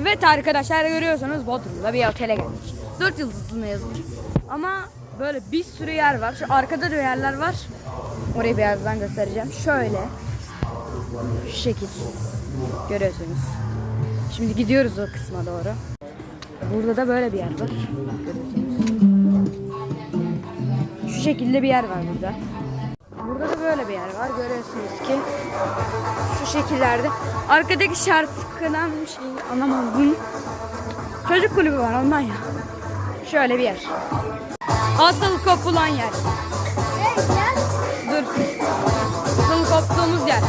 Evet arkadaşlar görüyorsunuz Bodrum'da bir otele geldik. 4 yıldızlı ne yazık. Ama böyle bir sürü yer var. Şu arkada da yerler var. Orayı birazdan göstereceğim. Şöyle. Şu şekil. Görüyorsunuz. Şimdi gidiyoruz o kısma doğru. Burada da böyle bir yer var. Görüyorsunuz. Şu şekilde bir yer var burada. Var. Görüyorsunuz ki şu şekillerde. Arkadaki şarkıdan bir şey anlamadım. Çocuk kulübü var ondan ya. Şöyle bir yer. Asıl kopulan yer. Dur. Asıl koptuğumuz yer.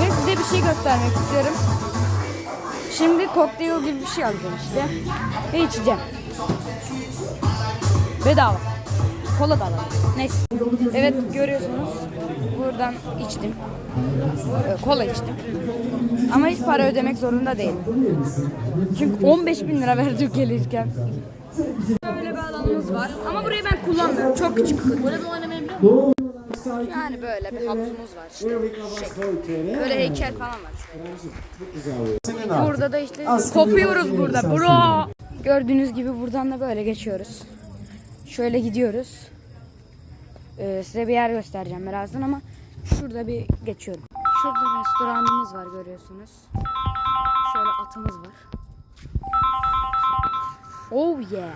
Ve size bir şey göstermek istiyorum. Şimdi kokteyl gibi bir şey alacağım işte. Ve içeceğim. Bedava. Kola da alalım. Neyse. Evet görüyorsunuz. Buradan içtim. Ee, Kola içtim. Ama hiç para ödemek zorunda değilim. Çünkü 15 bin lira verdik gelirken. Böyle bir alanımız var. Ama burayı ben kullanmıyorum. Çok küçük. Burada oynamayabiliyor muyum? Yani böyle bir havuzumuz var işte. Böyle heykel falan var. Burada da işte kopuyoruz burada. Bro. Gördüğünüz gibi buradan da böyle geçiyoruz. Şöyle gidiyoruz. Ee, size bir yer göstereceğim birazdan ama şurada bir geçiyorum. Şurada restoranımız var görüyorsunuz. Şöyle atımız var. Oh yeah.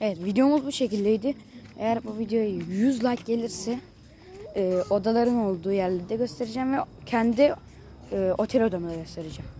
Evet videomuz bu şekildeydi. Eğer bu videoya 100 like gelirse e, odaların olduğu yerleri de göstereceğim ve kendi e, otel odamı da göstereceğim.